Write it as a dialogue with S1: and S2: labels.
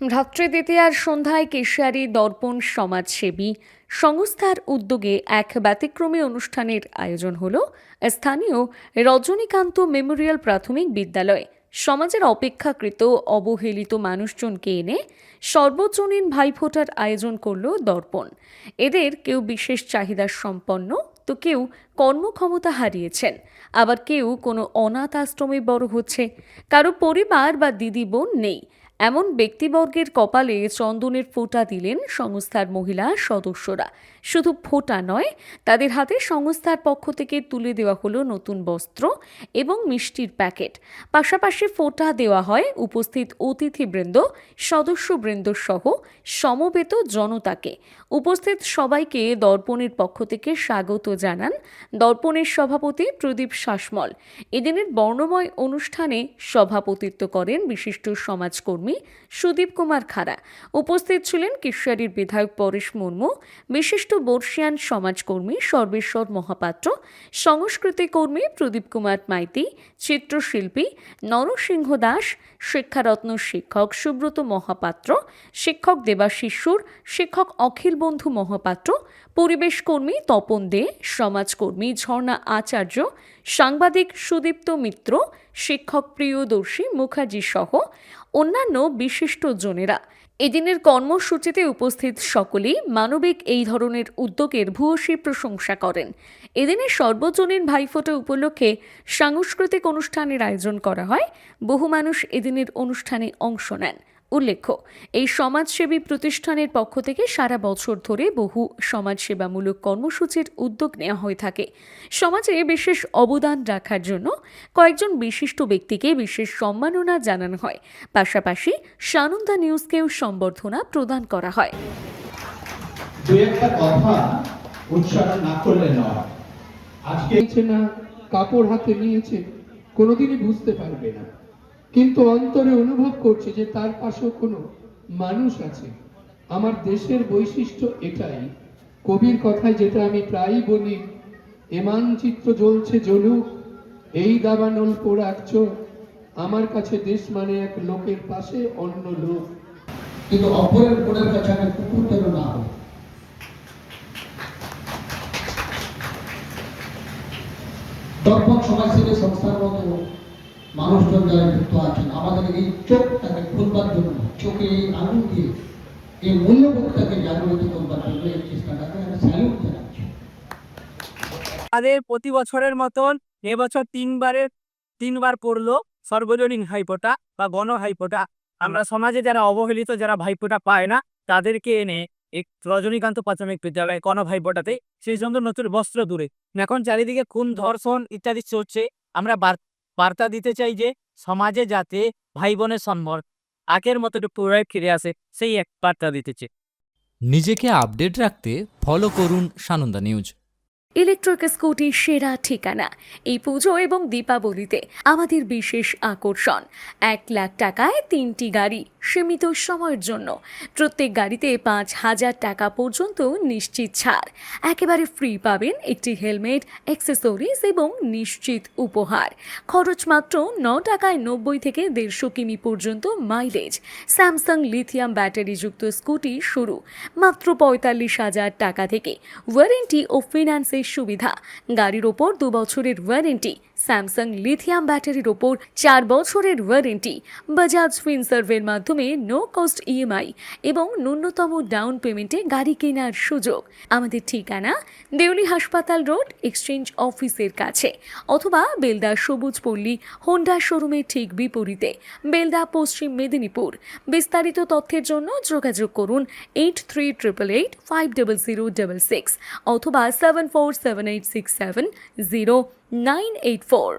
S1: ভ্রাতৃদ্বিতীয়ার সন্ধ্যায় কেশিয়ারি দর্পণ সমাজসেবী সংস্থার উদ্যোগে এক ব্যতিক্রমী অনুষ্ঠানের আয়োজন হল স্থানীয় রজনীকান্ত মেমোরিয়াল প্রাথমিক বিদ্যালয়ে। সমাজের অপেক্ষাকৃত অবহেলিত মানুষজনকে এনে সর্বজনীন ভাইফোঁটার আয়োজন করল দর্পণ। এদের কেউ বিশেষ চাহিদা সম্পন্ন, তো কেউ কর্মক্ষমতা হারিয়েছেন। আবার কেউ কোনো অনাথ আশ্রমে বড় হচ্ছে। কারও পরিবার বা দিদি বোন নেই। এমন ব্যক্তিবর্গের কপালে চন্দনের ফোঁটা দিলেন সংস্থার মহিলা সদস্যরা। শুধু ফোঁটা নয়, তাদের হাতে সংস্থার পক্ষ থেকে তুলে দেওয়া হলো নতুন বস্ত্র এবং মিষ্টির প্যাকেট। পাশাপাশি ফোঁটা দেওয়া হয় উপস্থিত অতিথিবৃন্দ সদস্যবৃন্দ সহ সমবেত জনতাকে। উপস্থিত সবাইকে দর্পণের পক্ষ থেকে স্বাগত জানান দর্পণের সভাপতি প্রদীপ শাসমল। এদিনের বর্ণময় অনুষ্ঠানে সভাপতিত্ব করেন বিশিষ্ট সমাজকর্মী সুদীপ কুমার খাড়া। উপস্থিত ছিলেন কিশোরীর বিধায়ক পরেশ মুর্মু, বিশিষ্ট বর্ষিয়ান সমাজকর্মী সর্বেশ্বর মহাপাত্র, সংস্কৃতি কর্মী প্রদীপ কুমার মাইতি, চিত্রশিল্পী নরসিংহ দাস, শিক্ষারত্ন শিক্ষক সুব্রত মহাপাত্র, শিক্ষক দেবাশিসুর শিক্ষক অখিল বন্ধু মহাপাত্র, পরিবেশ কর্মী তপন দে, সমাজকর্মী ঝর্ণা আচার্য, সাংবাদিক সুদীপ্ত মিত্র, শিক্ষক প্রিয়দর্শী মুখার্জি সহ অন্যান্য বিশিষ্ট জনেরা। এদিনের কর্মসূচিতে উপস্থিত সকলেই মানবিক এই ধরনের উদ্যোগের ভূয়সী প্রশংসা করেন। এদিনের সর্বজনীন ভাইফোঁটা উপলক্ষে সাংস্কৃতিক অনুষ্ঠানের আয়োজন করা হয়। বহু মানুষ এদিনের অনুষ্ঠানে অংশ নেন। উল্লেখ্য এই সমাজসেবী প্রতিষ্ঠানের পক্ষ থেকে সারা বছর ধরে বহু সমাজসেবামূলক কর্মসূচির উদ্যোগ নেওয়া হয়ে থাকে। সমাজে বিশেষ অবদান রাখার জন্য কয়েকজন বিশিষ্ট ব্যক্তিকে বিশেষ সম্মাননা জানানো হয়। পাশাপাশি সানন্দা নিউজকেও সম্বর্ধনা প্রদান করা হয়।
S2: কথা উচ্চারণ না করলে নয়। আজকে
S3: না কাপড় হাতে নিয়েছে কোনোদিনই বুঝতে পারবে না। কিন্তু অন্তরে অনুভব করছে যে তার পাশেও কোনো মানুষ আছে। আমার দেশের বৈশিষ্ট্য এটাই। কবির কথায় যেটা আমি প্রায়ই বলি, এ মানচিত্র জ্বলছে জ্বলুক, এই দাবানল পোড়াক চোখ, আমার কাছে দেশ মানে এক লোকের পাশে অন্য লোক।
S4: কিন্তু অপরের বোনের কাছে আমি কুকুর যেন না হই দর্পণ সমাজসেবী সংস্থার মতো মানুষজন যারা যুক্ত আছেন, আমাদের এই চোখটাকে খুলবার জন্য, চোখে এই আঙুল দিয়ে, এই মূল্যবোধটাকে জাগ্রত করবার জন্য এই চেষ্টাটাকে আমি স্যালুট জানাচ্ছি।
S5: আমাদের প্রতি বছরের মতন এবছর তিনবারের তিনবার পড়ল সর্বজনীন ভাইফোঁটা বা গণ ভাইফোঁটা। আমরা সমাজে যারা অবহেলিত, যারা ভাইফোঁটা পায় না, তাদেরকে এনে এক রজনীকান্ত প্রাথমিক বিদ্যালয়ে গণ ভাইফোঁটাতে সেই জন্য নতুন বস্ত্র দূরে। এখন চারিদিকে খুন, ধর্ষণ ইত্যাদি চলছে। আমরা বার্তা দিতে চাই যে সমাজে যাতে ভাই বোনের সম্মান আগের মতো একটু পুনরায় ফিরে আসে সেই এক বার্তা দিতেছে
S6: নিজেকে আপডেট রাখতে ফলো করুন সানন্দা নিউজ।
S1: ইলেকট্রিক স্কুটি সেরা ঠিকানা। এই পুজো এবং দীপাবলিতে আমাদের বিশেষ আকর্ষণ। এক লাখ টাকায় তিনটি গাড়ি। সীমিত সময়ের জন্য। প্রত্যেক গাড়িতে পাঁচ হাজার টাকা পর্যন্ত নিশ্চিত ছাড়। একেবারে ফ্রি পাবেন একটি হেলমেট অ্যাক্সেসরিজ এবং নিশ্চিত উপহার। খরচ মাত্র ন টাকায় নব্বই থেকে দেড়শো কিমি পর্যন্ত মাইলেজ স্যামসাং লিথিয়াম ব্যাটারিযুক্ত স্কুটি শুরু। মাত্র পঁয়তাল্লিশ হাজার টাকা থেকে ওয়ারেন্টি ও ফিনান্সের সুবিধা। গাড়ির ওপর দু বছরের ওয়ারেন্টি স্যামসাং লিথিয়াম ব্যাটারির ওপর চার বছরের ওয়ারেন্টি বাজাজ ফিনসার্ভের মাধ্যমে নো কস্ট ইএমআই এবং ন্যূনতম ডাউন পেমেন্টে গাড়ি কেনার সুযোগ। আমাদের ঠিকানা দেউলি হাসপাতাল রোড এক্সচেঞ্জ অফিসের কাছে, অথবা বেলদা সবুজ পল্লী হোন্ডা শোরুমের ঠিক বিপরীতে, বেলদা পশ্চিম মেদিনীপুর। বিস্তারিত তথ্যের জন্য যোগাযোগ করুন eight three triple eight five double zero double six অথবা seven four seven eight six seven zero nine eight four